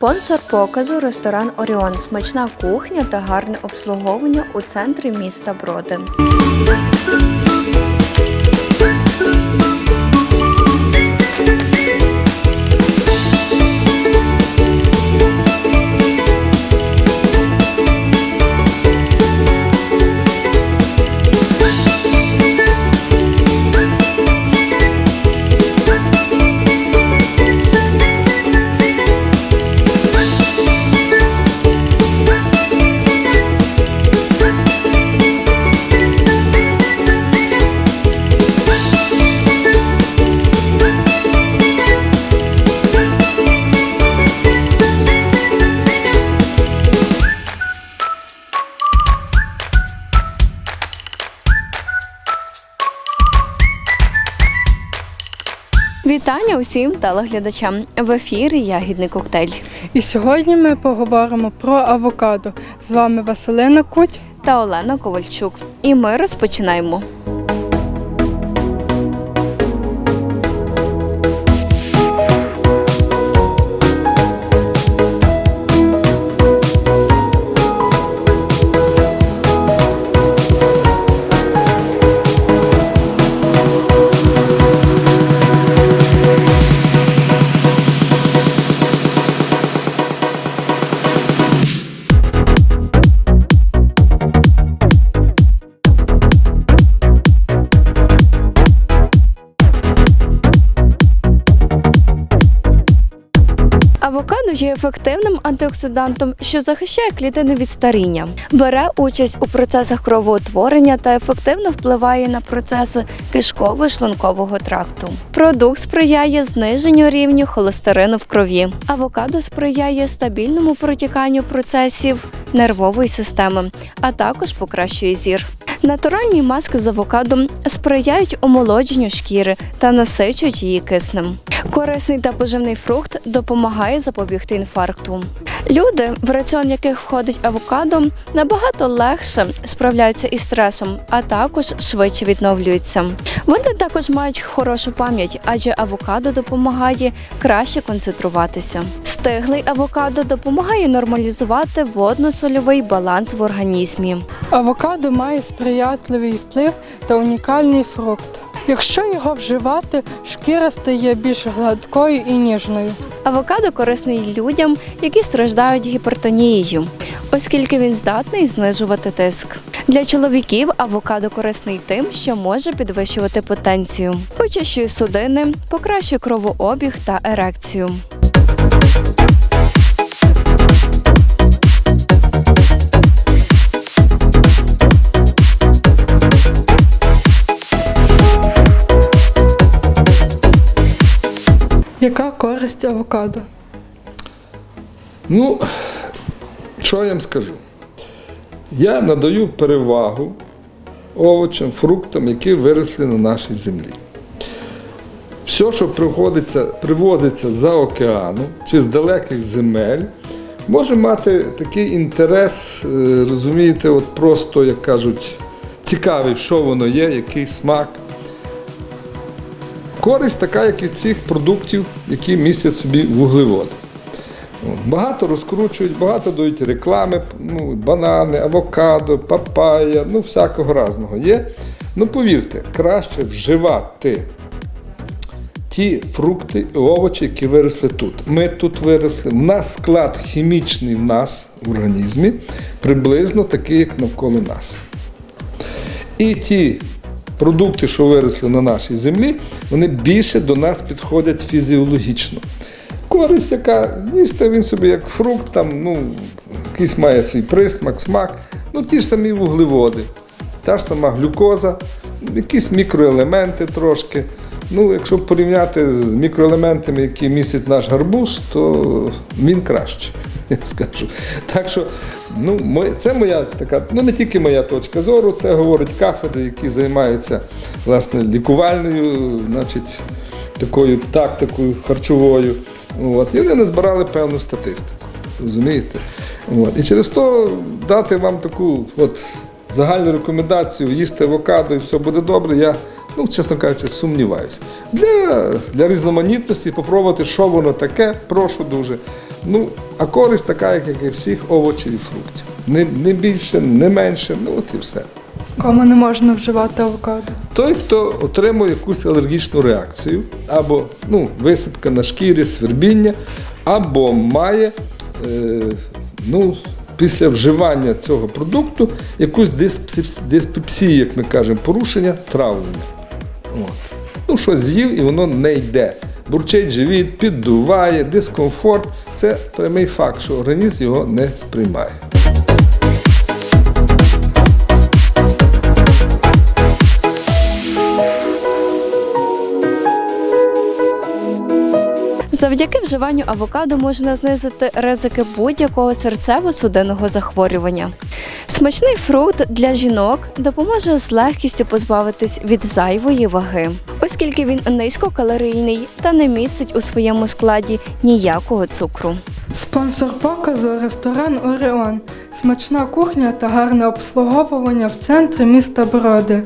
Спонсор показу ресторан Оріон. Смачна кухня та гарне обслуговування у центрі міста Броди. Усім телеглядачам. В ефірі Ягідний коктейль І сьогодні ми поговоримо про авокадо. З вами Василина Куть. та Олена Ковальчук. І ми розпочинаємо. Є ефективним антиоксидантом, що захищає клітини від старіння, бере участь у процесах кровоутворення та ефективно впливає на процеси кишково-шлункового тракту. Продукт сприяє зниженню рівню холестерину в крові. Авокадо сприяє стабільному протіканню процесів нервової системи, а також покращує зір. Натуральні маски з авокадо сприяють омолодженню шкіри та насичують її киснем. Корисний та поживний фрукт допомагає запобігти інфаркту. Люди, в раціон яких входить авокадо, набагато легше справляються із стресом, а також швидше відновлюються. Вони також мають хорошу пам'ять, адже авокадо допомагає краще концентруватися. Стиглий авокадо допомагає нормалізувати водно-сольовий баланс в організмі. Авокадо має сприятливий вплив та унікальний фрукт. Якщо його вживати, шкіра стає більш гладкою і ніжною. Авокадо корисний людям, які страждають гіпертонією, оскільки він здатний знижувати тиск. Для чоловіків авокадо корисний тим, що може підвищувати потенцію, очищує судини, покращує кровообіг та ерекцію. Яка користь авокадо? Ну, що я вам скажу? Я надаю перевагу овочам, фруктам, які виросли на нашій землі. Все, що привозиться за океану чи з далеких земель, може мати такий інтерес, е, розумієте, от просто, як кажуть, цікавий, що воно є, який смак. Користь така, як і цих продуктів, які містять собі вуглеводи. Багато розкручують, багато дають реклами, ну, банани, авокадо, папая, ну всякого разного є. Ну повірте, краще вживати ті фрукти і овочі, які виросли тут. Ми тут виросли. У нас склад хімічний в нас в організмі приблизно такий, як навколо нас. І ті продукти, що виросли на нашій землі, вони більше до нас підходять фізіологічно. Користь, яка їсти він собі як фрукт, там, ну, якийсь має свій присмак, смак, ну ті ж самі вуглеводи, та ж сама глюкоза, якісь мікроелементи трошки. Ну, якщо порівняти з мікроелементами, які містить наш гарбуз, то він краще, я скажу. Так що, ну, мо- це моя така, ну не тільки моя точка зору, це говорять кафедри, які займаються власне лікувальною, значить, такою тактикою харчовою. От. І вони назбирали певну статистику. Розумієте? От. І через то дати вам таку от, загальну рекомендацію, їжте авокадо і все буде добре, я, ну, чесно кажучи, сумніваюся. Для, для різноманітності попробувати, що воно таке, прошу дуже. Ну, а користь така, як і всіх овочів і фруктів. Не, не більше, не менше, ну от і все. Кому не можна вживати авокадо? Той, хто отримує якусь алергічну реакцію, або ну, висипка на шкірі, свербіння, або має е, ну, після вживання цього продукту якусь диспепсію, як ми кажемо, порушення травлення. От. Ну, щось з'їв і воно не йде. Бурчить живіт, піддуває, дискомфорт. Це прямий факт, що організм його не сприймає. Завдяки вживанню авокадо можна знизити ризики будь-якого серцево-судинного захворювання. Смачний фрукт для жінок допоможе з легкістю позбавитись від зайвої ваги, оскільки він низькокалорійний та не містить у своєму складі ніякого цукру. Спонсор показу ресторан Оріон. Смачна кухня та гарне обслуговування в центрі міста Броди.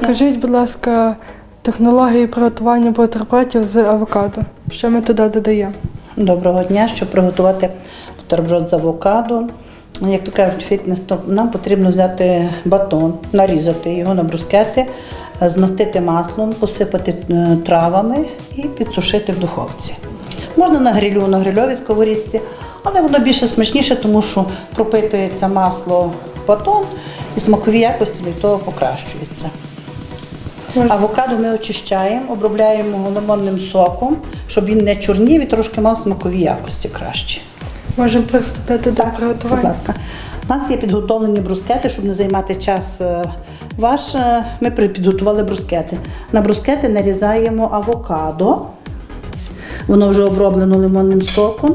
Розкажіть, будь ласка, технології приготування бутербродів з авокадо. Що ми туди додаємо? Доброго дня, щоб приготувати бутерброд з авокадо. Як то кажуть, фітнес, то нам потрібно взяти батон, нарізати його на брускети, змастити маслом, посипати е, травами і підсушити в духовці. Можна на грилю, на грильовій сковорідці, але воно більше смачніше, тому що пропитується масло в батон і смакові якості від того покращуються. Авокадо ми очищаємо, обробляємо лимонним соком, щоб він не чорнів і трошки мав смакові якості кращі. Можемо приступити до Будь ласка. У нас є підготовлені брускети, щоб не займати час е, ваш. е, Ми підготували брускети. На брускети нарізаємо авокадо. Воно вже оброблено лимонним соком.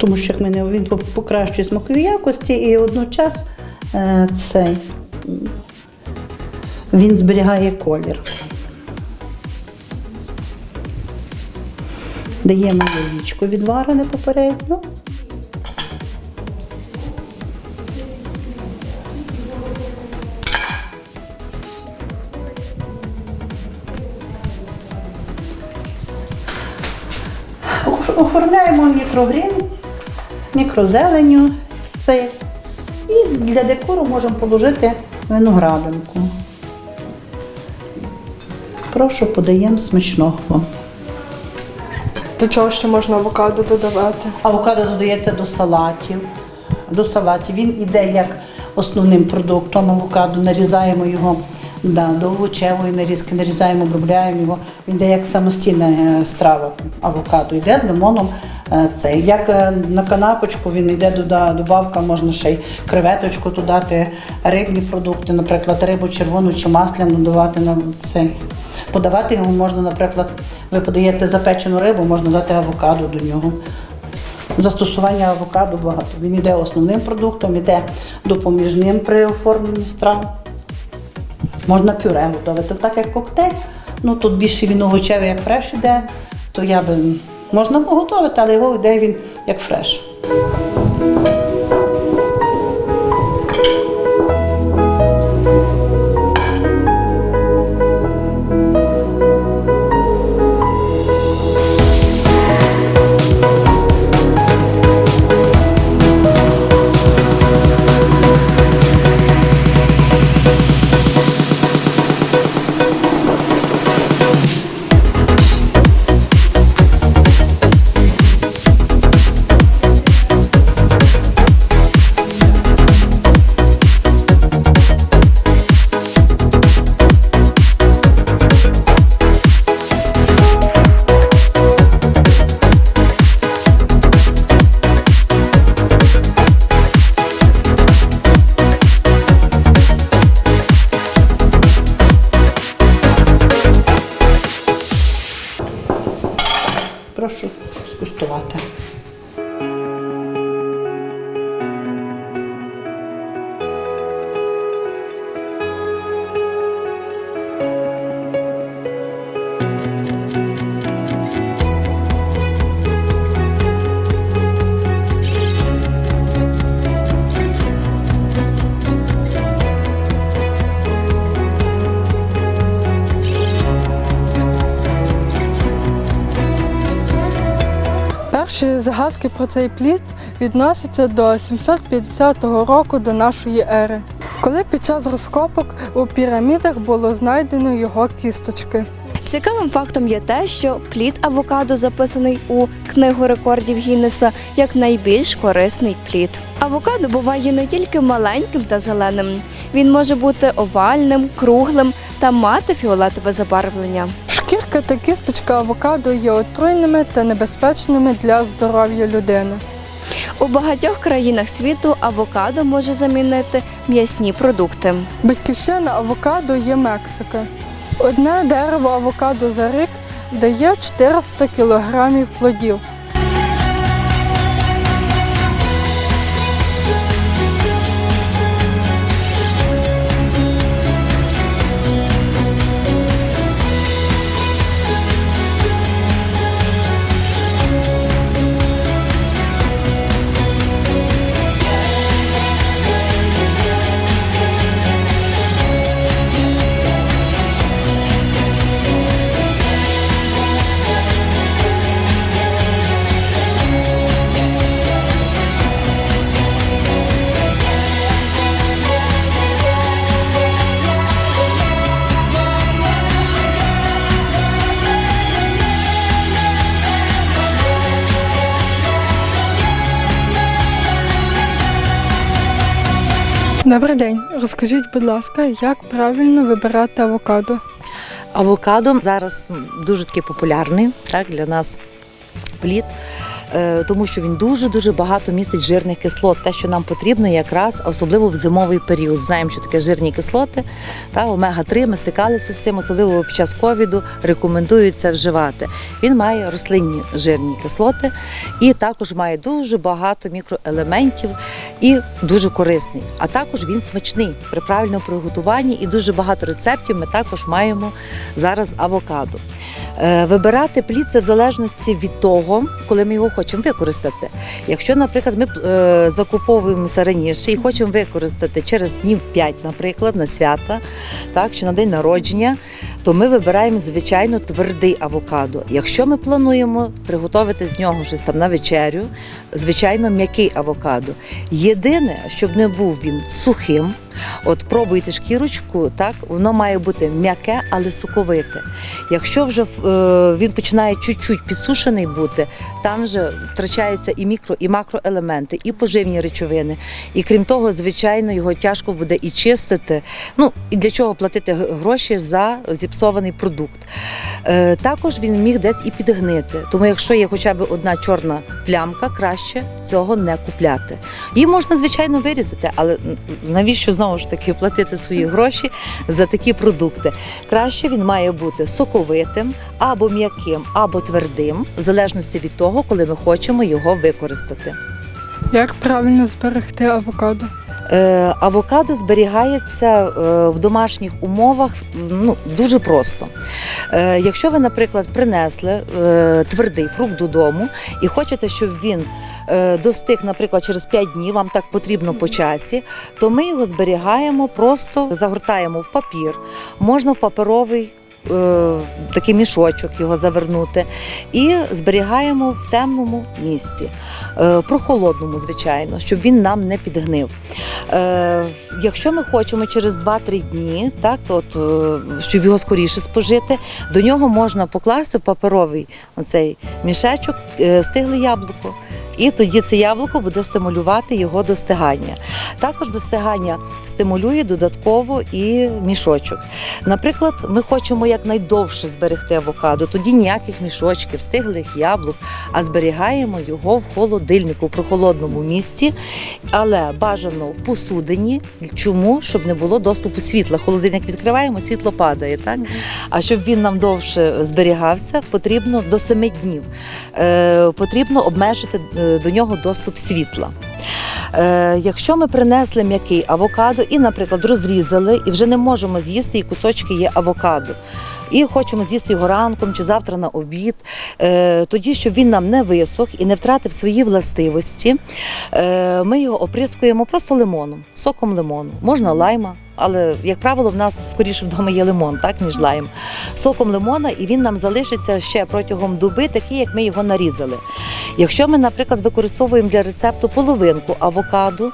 Тому що як мене він покращує смакові якості і водночас е, цей, він зберігає колір. Даємо яєчко відварене попередньо. Оформляємо мікрогрін, мікрозеленю. Це. І для декору можемо положити виноградинку. Прошу, подаємо смачного вам. До чого ще можна авокадо додавати? Авокадо додається до салатів. До салатів. Він іде як основним продуктом авокадо. Нарізаємо його да, до овочевої нарізки, нарізаємо, обробляємо його. Він йде як самостійна е, страва. Авокадо йде з лимоном. е, Це як е, на канапочку він йде дода- добавка, можна ще й креветочку додати, рибні продукти, наприклад, рибу червону чи масляну давати на цей. Подавати його можна, наприклад, ви подаєте запечену рибу, можна дати авокадо до нього. Застосування авокадо багато. Він йде основним продуктом, йде допоміжним при оформленні страв. Можна пюре готувати. Так як коктейль, ну тут більше він овочевий, як фреш іде, то я би можна готувати, але його йде він як фреш. Перші згадки про цей плід відносяться до 750 року до нашої ери, коли під час розкопок у пірамідах було знайдено його кісточки. Цікавим фактом є те, що плід авокадо записаний у книгу рекордів Гіннеса як найбільш корисний плід. Авокадо буває не тільки маленьким та зеленим, він може бути овальним, круглим та мати фіолетове забарвлення. Шкірка та кісточка авокадо є отруйними та небезпечними для здоров'я людини. У багатьох країнах світу авокадо може замінити м'ясні продукти. Батьківщина авокадо є Мексика. Одне дерево авокадо за рік дає 400 кілограмів плодів. Добрий день. Розкажіть, будь ласка, як правильно вибирати авокадо? Авокадо зараз дуже такий популярний так, для нас плід, тому що він дуже-дуже багато містить жирних кислот, те, що нам потрібно якраз, особливо в зимовий період. Знаємо, що таке жирні кислоти, та омега-3, ми стикалися з цим, особливо під час ковіду, рекомендується вживати. Він має рослинні жирні кислоти і також має дуже багато мікроелементів і дуже корисний. А також він смачний при правильному приготуванні і дуже багато рецептів ми також маємо зараз авокадо. Е, Вибирати плід це в залежності від того, коли ми його хочемо використати. Якщо, наприклад, ми е, закуповуємося раніше і хочемо використати через днів 5, наприклад, на свята, так, чи на день народження, то ми вибираємо звичайно твердий авокадо. Якщо ми плануємо приготувати з нього щось там на вечерю, звичайно, м'який авокадо. Єдине, щоб не був він сухим. От пробуйте шкірочку, так воно має бути м'яке, але соковите. Якщо вже е, він починає чуть-чуть підсушений бути, там вже втрачаються і мікро, і макроелементи, і поживні речовини. І крім того, звичайно, його тяжко буде і чистити. Ну і для чого платити гроші за зіпсований продукт. Е, також він міг десь і підгнити. Тому, якщо є хоча б одна чорна плямка, краще цього не купляти. Її можна, звичайно, вирізати, але навіщо знову ж таки платити свої гроші за такі продукти? Краще він має бути соковитим або м'яким, або твердим, в залежності від того, коли ми хочемо його використати. Як правильно зберегти авокадо? Е, авокадо зберігається е, в домашніх умовах ну, дуже просто. Е, якщо ви, наприклад, принесли твердий фрукт додому і хочете, щоб він достиг, наприклад, через 5 днів, вам так потрібно по часі, то ми його зберігаємо, просто загортаємо в папір, можна в паперовий. Е, Такий мішочок його завернути і зберігаємо в темному місці, е, прохолодному, звичайно, щоб він нам не підгнив. Е, якщо ми хочемо через 2-3 дні, так, от, щоб його скоріше спожити, до нього можна покласти в паперовий оцей мішечок стигле яблуко. І тоді це яблуко буде стимулювати його достигання. Також достигання стимулює додатково і мішочок. Наприклад, ми хочемо якнайдовше зберегти авокадо, тоді ніяких мішочків, стиглих яблук, а зберігаємо його в холодильнику, в прохолодному місці, але бажано в посудині. Чому? Щоб не було доступу світла. Холодильник відкриваємо, світло падає. Так? А щоб він нам довше зберігався, потрібно до 7 днів. Е, потрібно обмежити е, до нього доступ світла. Е, якщо ми принесли м'який авокадо і, наприклад, розрізали і вже не можемо з'їсти, і кусочки є авокадо. І хочемо з'їсти його ранком чи завтра на обід, е, тоді, щоб він нам не висох і не втратив свої властивості, е, ми його оприскуємо просто лимоном, соком лимону. Можна лайма, але, як правило, в нас скоріше вдома є лимон, так, ніж лайм. Соком лимона, і він нам залишиться ще протягом доби, такий, як ми його нарізали. Якщо ми, наприклад, використовуємо для рецепту половинку авокаду,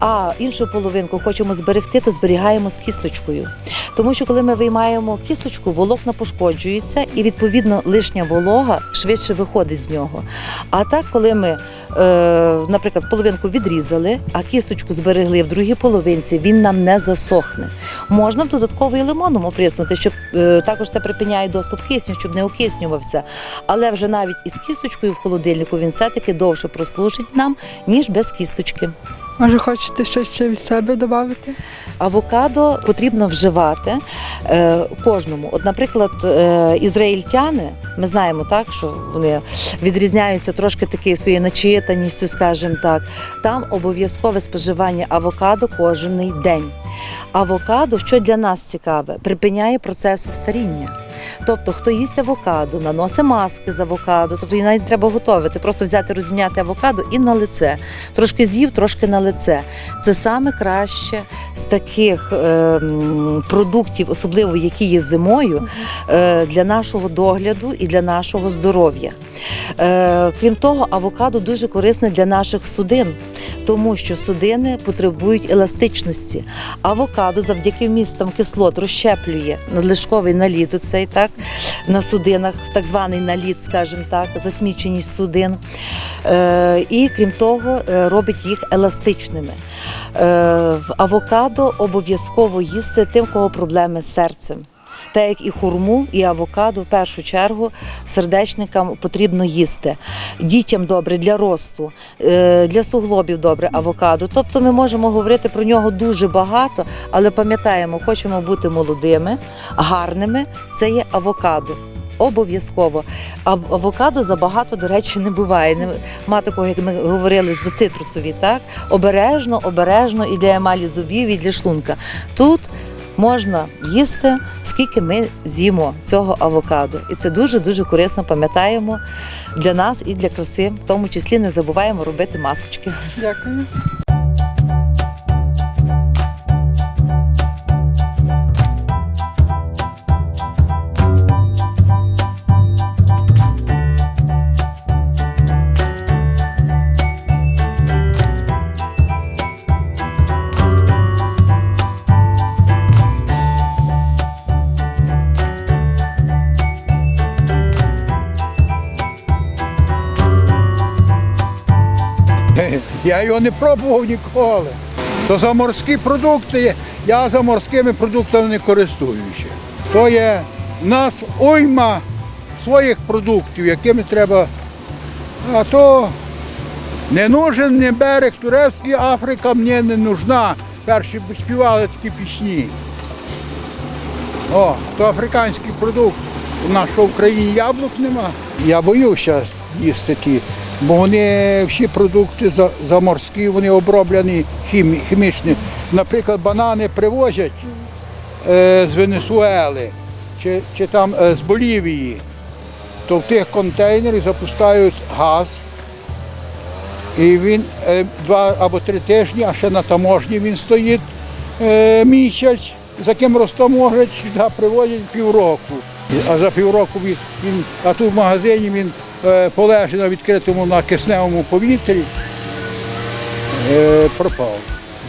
а іншу половинку хочемо зберегти, то зберігаємо з кісточкою. Тому що коли ми виймаємо кісточку, волокна пошкоджуються, і відповідно лишня волога швидше виходить з нього. А так, коли ми, е, наприклад, половинку відрізали, а кісточку зберегли в другій половинці, він нам не засохне. Можна додатково і лимоном оприснути, щоб е, також це припиняє доступ кисню, щоб не окиснювався. Але вже навіть із кісточкою в холодильнику він все-таки довше прослужить нам, ніж без кісточки. Може, хочете щось ще від себе додати? Авокадо потрібно вживати е, кожному. От, наприклад, е, ізраїльтяни, ми знаємо так, що вони відрізняються трошки такою своєю начитаністю, скажімо так. Там обов'язкове споживання авокадо кожен день. Авокадо, що для нас цікаве, припиняє процеси старіння. Тобто, хто їсть авокадо, наносить маски з авокадо, тобто її навіть треба готувати, просто взяти, розм'яти авокадо і на лице. Трошки з'їв, трошки на лице. Це саме краще з таких е, продуктів, особливо які є зимою, е, для нашого догляду і для нашого здоров'я. Е, крім того, авокадо дуже корисне для наших судин, тому що судини потребують еластичності. Авокадо завдяки вмістам кислот розщеплює надлишковий наліт, оцей так на судинах, так званий наліт, скажімо так, засміченість судин. Е, і крім того, е, робить їх еластичними. Авокадо обов'язково їсти тим, кого проблеми з серцем. Так як і хурму, і авокадо, в першу чергу сердечникам потрібно їсти. Дітям добре для росту, е, для суглобів добре авокадо. Тобто ми можемо говорити про нього дуже багато, але пам'ятаємо, хочемо бути молодими, гарними. Це є авокадо. Обов'язково. А авокадо забагато, до речі, не буває. Нема такого, як ми говорили, за цитрусові, так? Обережно, обережно і для емалі зубів, і для шлунка. Тут можна їсти, скільки ми з'їмо цього авокадо. І це дуже-дуже корисно пам'ятаємо для нас і для краси. В тому числі не забуваємо робити масочки. Дякую. Я його не пробував ніколи. То за морські продукти, я за морськими продуктами не користуюся. То є в нас уйма своїх продуктів, якими треба. А то не нужен мені берег турецький, Африка мені не нужна. Перші співали такі пісні. О, то африканський продукт. У нас що в Україні яблук нема. Я боюся їсти ті, бо вони всі продукти заморські, вони оброблені хімі, хімічні. Наприклад, банани привозять е, з Венесуели чи, чи там е, з Болівії, то в тих контейнерах запускають газ. І він е, два або три тижні, а ще на таможні він стоїть місяць, за ким розтаможать, сюди привозять півроку. А за півроку він, він а тут в магазині він полежить на відкритому на кисневому повітрі, е, пропав.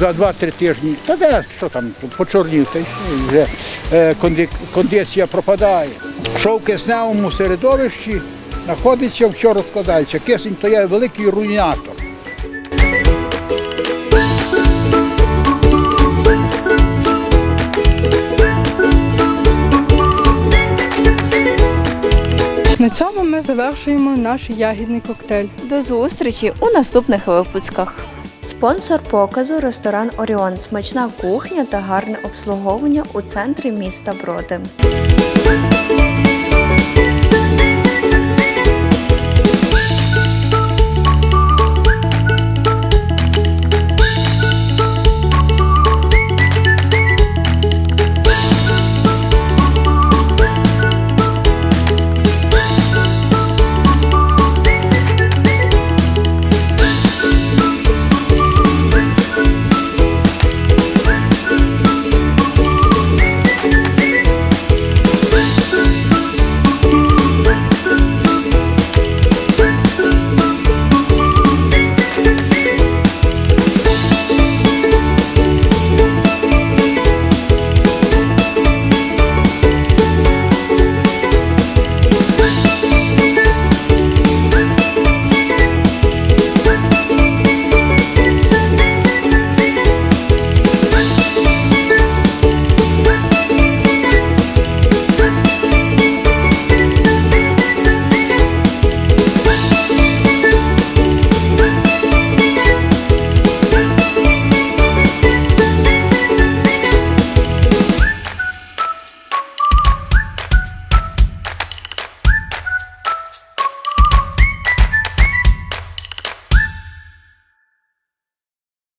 За два-три тижні, та де що там, почорнів, та й вже е, конди- кондиція пропадає. Що в кисневому середовищі знаходиться, все розкладається. Кисень то є великий руйнатор. На цьому ми завершуємо наш ягідний коктейль. До зустрічі у наступних випусках. Спонсор показу ресторан Оріон. Смачна кухня та гарне обслуговування у центрі міста Броди.